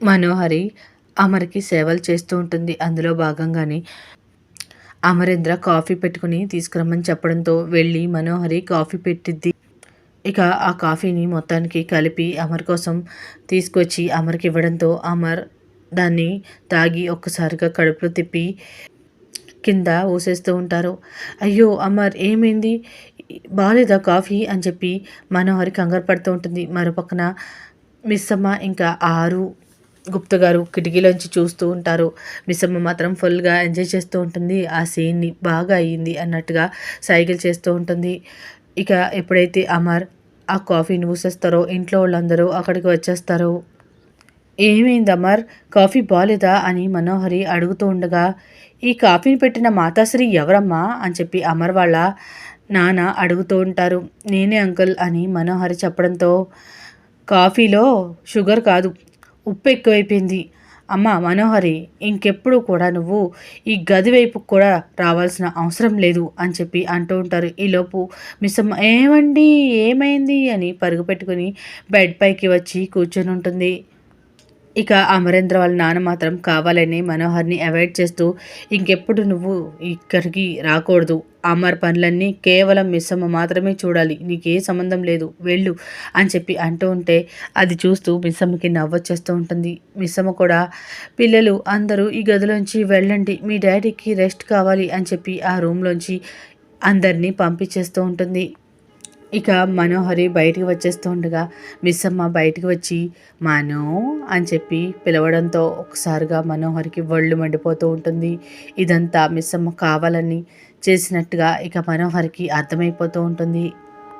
మనోహరి అమర్కి సేవలు చేస్తూ ఉంటుంది. అందులో భాగంగానే అమరేంద్ర కాఫీ పెట్టుకుని తీసుకురమ్మని చెప్పడంతో వెళ్ళి మనోహరి కాఫీ పెట్టిద్ది. ఇక ఆ కాఫీని మొత్తానికి కలిపి అమర్ కోసం తీసుకొచ్చి అమర్కి ఇవ్వడంతో అమర్ దాన్ని తాగి ఒక్కసారిగా కడుపులో తిప్పి కింద ఊసేస్తూ ఉంటారు. అయ్యో అమర్ ఏమైంది? బాగాలేదా కాఫీ? అని చెప్పి మనోహరి కంగారు పడుతూ ఉంటుంది. మరోపక్కన పక్కన మిస్సమ్మ ఇంకా ఆరు గుప్త గారు కిటికీలోంచి చూస్తూ ఉంటారు. మిస్సమ్మ మాత్రం ఫుల్గా ఎంజాయ్ చేస్తూ ఉంటుంది. ఆ సీన్ని బాగా అయ్యింది అన్నట్టుగా సైకిల్ చేస్తూ ఉంటుంది. ఇక ఎప్పుడైతే అమర్ ఆ కాఫీని మూసేస్తారో ఇంట్లో వాళ్ళందరూ అక్కడికి వచ్చేస్తారు. ఏమైంది అమర్? కాఫీ బాలేదా అని మనోహరి అడుగుతూ ఉండగా ఈ కాఫీని పెట్టిన మాతాశ్రీ ఎవరమ్మా అని చెప్పి అమర్ వాళ్ళ నాన్న అడుగుతూ ఉంటారు. నేనే అంకుల్ అని మనోహరి చెప్పడంతో కాఫీలో షుగర్ కాదు ఉప్పు ఎక్కువైపోయింది. అమ్మ మనోహరి ఇంకెప్పుడు కూడా నువ్వు ఈ గది వైపు కూడా రావాల్సిన అవసరం లేదు అని చెప్పి అంటూ ఉంటారు. ఈలోపు మిస్సమ్మ ఏమండి? ఏమైంది? అని పరుగు పెట్టుకుని బెడ్ పైకి వచ్చి కూర్చొని ఉంటుంది. ఇక అమరేంద్ర వాళ్ళ నాన్న మాత్రం కావాలని మనోహర్ని అవాయిడ్ చేస్తూ ఇంకెప్పుడు నువ్వు ఇక్కడికి రాకూడదు. అమర్ పనులన్నీ కేవలం మిస్సమ్మ మాత్రమే చూడాలి. నీకే సంబంధం లేదు. వెళ్ళు అని చెప్పి అంటూ ఉంటే అది చూస్తూ మిస్సమ్మకి నవ్వొచ్చేస్తూ ఉంటుంది. మిస్సమ్మ కూడా పిల్లలు అందరూ ఈ గదిలోంచి వెళ్ళండి. మీ డాడీకి రెస్ట్ కావాలి అని చెప్పి ఆ రూమ్లోంచి అందరినీ పంపించేస్తూ ఉంటుంది. ఇక మనోహరి బయటికి వచ్చేస్తుండగా మిస్సమ్మ మిస్ అమ్మ బయటికి వచ్చి మనో అని చెప్పి పిలవడంతో ఒకసారిగా మనోహరికి ఒళ్ళు మండిపోతూ ఉంటుంది. ఇదంతా మిస్ అమ్మ కావాలని చేసినట్టుగా ఇక మనోహరికి అర్థమైపోతూ ఉంటుంది.